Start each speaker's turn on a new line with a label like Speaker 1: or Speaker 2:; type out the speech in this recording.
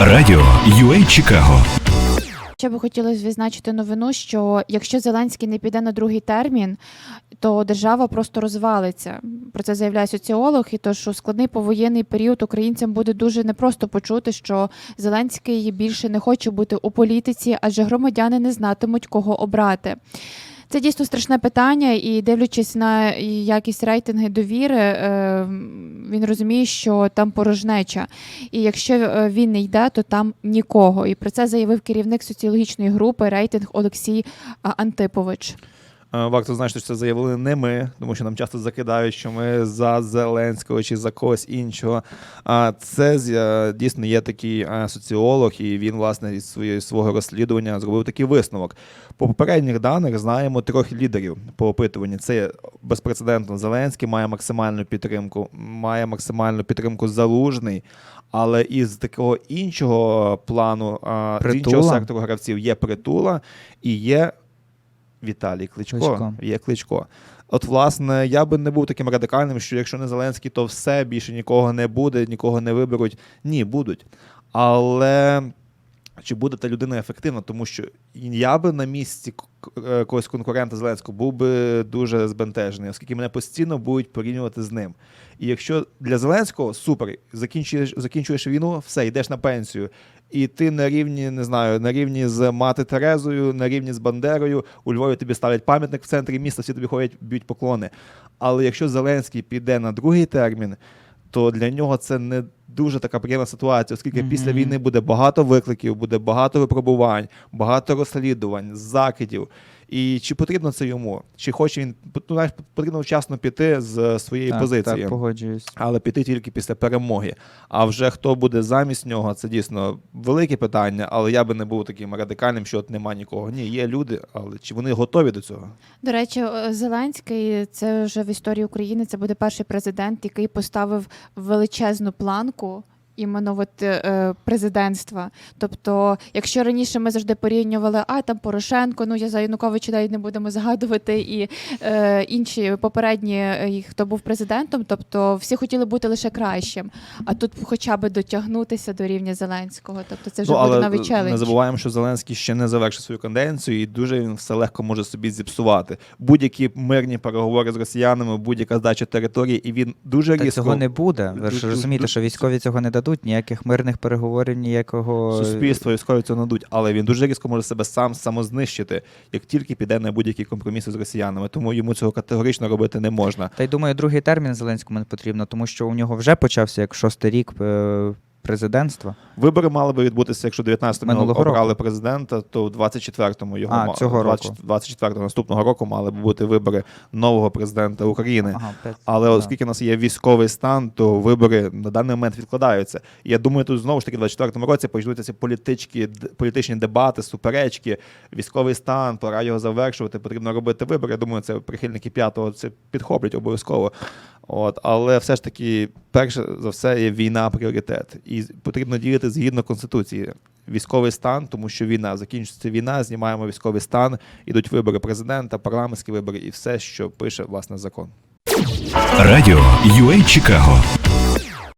Speaker 1: Радіо UA Чикаго
Speaker 2: Ще би хотілося відзначити новину, що якщо Зеленський не піде на другий термін, то держава просто розвалиться. Про це заявляє соціолог, і то, що складний повоєнний період українцям буде дуже непросто почути, що Зеленський більше не хоче бути у політиці, адже громадяни не знатимуть, кого обрати. Це дійсно страшне питання, і дивлячись на якість рейтинги довіри, е, він розуміє, що там порожнеча. І якщо е, він не йде, то там нікого. І про це заявив керівник соціологічної групи рейтинг Олексій Антипович.
Speaker 3: Е, Варто значити, що це заявили не ми, тому що нам часто закидають, що ми за Зеленського чи за когось іншого. А це дійсно є такий е, соціолог, і він, власне, із свого розслідування зробив такий висновок. По попередніх даних знаємо трьох лідерів по опитуванні. Це безпрецедентно Зеленський має максимальну підтримку, має максимальну підтримку залужний. Але із такого іншого плану, з іншого сектору гравців є притула і є Віталій Кличко.
Speaker 4: Кличко.
Speaker 3: Є Кличко. От, власне, я би не був таким радикальним, що якщо не Зеленський, то все більше нікого не буде, нікого не виберуть. Ні, будуть. Але чи буде та людина ефективна? Тому що я би на місці е, когось конкурента Зеленського був би дуже збентежений, оскільки мене постійно будуть порівнювати з ним. І якщо для Зеленського супер, закінчуєш, закінчуєш війну, все, йдеш на пенсію. І ти на рівні, не знаю, на рівні з мати Терезою, на рівні з Бандерою. У Львові тобі ставлять пам'ятник в центрі міста, всі тобі ходять, б'ють поклони. Але якщо Зеленський піде на другий термін, то для нього це не дуже така приємна ситуація, оскільки
Speaker 4: Мгм.
Speaker 3: після війни буде багато викликів, буде багато випробувань, багато розслідувань, закидів. І чи потрібно це йому? Чи хоче він ну, знаєш, потрібно вчасно піти з своєї
Speaker 4: так,
Speaker 3: позиції,
Speaker 4: Так, погоджуюсь.
Speaker 3: але піти тільки після перемоги. А вже хто буде замість нього, це дійсно велике питання. Але я би не був таким радикальним, що от нема нікого. Ні, є люди, але чи вони готові до цього?
Speaker 2: До речі, Зеленський це вже в історії України. Це буде перший президент, який поставив величезну планку. Іменно от, е, президентства. Тобто, якщо раніше ми завжди порівнювали, а там Порошенко, ну я за Януковича навіть не будемо згадувати, і е, інші попередні, е, хто був президентом, тобто всі хотіли бути лише кращим. А тут хоча б дотягнутися до рівня Зеленського. Тобто це вже
Speaker 3: ну,
Speaker 2: буде новий челендж.
Speaker 3: не забуваємо, що Зеленський ще не завершив свою канденцію, і дуже він все легко може собі зіпсувати. Будь-які мирні переговори з росіянами, будь-яка здача території, і він дуже
Speaker 4: Та
Speaker 3: різко
Speaker 4: цього не буде. Ви ж розумієте, що військові цього не дадуть, ніяких мирних переговорів, ніякого
Speaker 3: суспільство військові цього надуть, але він дуже різко може себе сам самознищити, як тільки піде на будь-які компроміси з росіянами. Тому йому цього категорично робити не можна.
Speaker 4: Та й думаю, другий термін Зеленському не потрібно, тому що у нього вже почався як шостий рік е, президентства.
Speaker 3: Вибори мали би відбутися, якщо 19-му
Speaker 4: Минулого
Speaker 3: обрали
Speaker 4: року.
Speaker 3: президента, то в 24-му його
Speaker 4: А, цього року.
Speaker 3: 24-го наступного року мали б бути вибори нового президента України.
Speaker 4: Ага, п'ять-
Speaker 3: Але
Speaker 4: да.
Speaker 3: оскільки у нас є військовий стан, то вибори на даний момент відкладаються. І я думаю, тут знову ж таки в 24-му році почнуться ці політичні, політичні дебати, суперечки, військовий стан, пора його завершувати, потрібно робити вибори. Я думаю, це прихильники п'ятого це підхоплять обов'язково. От, але все ж таки, перше за все, є війна пріоритет. І потрібно діяти згідно конституції. Військовий стан, тому що війна закінчиться війна, знімаємо військовий стан, ідуть вибори президента, парламентські вибори і все, що пише власне закон.
Speaker 1: Радіо UA Чикаго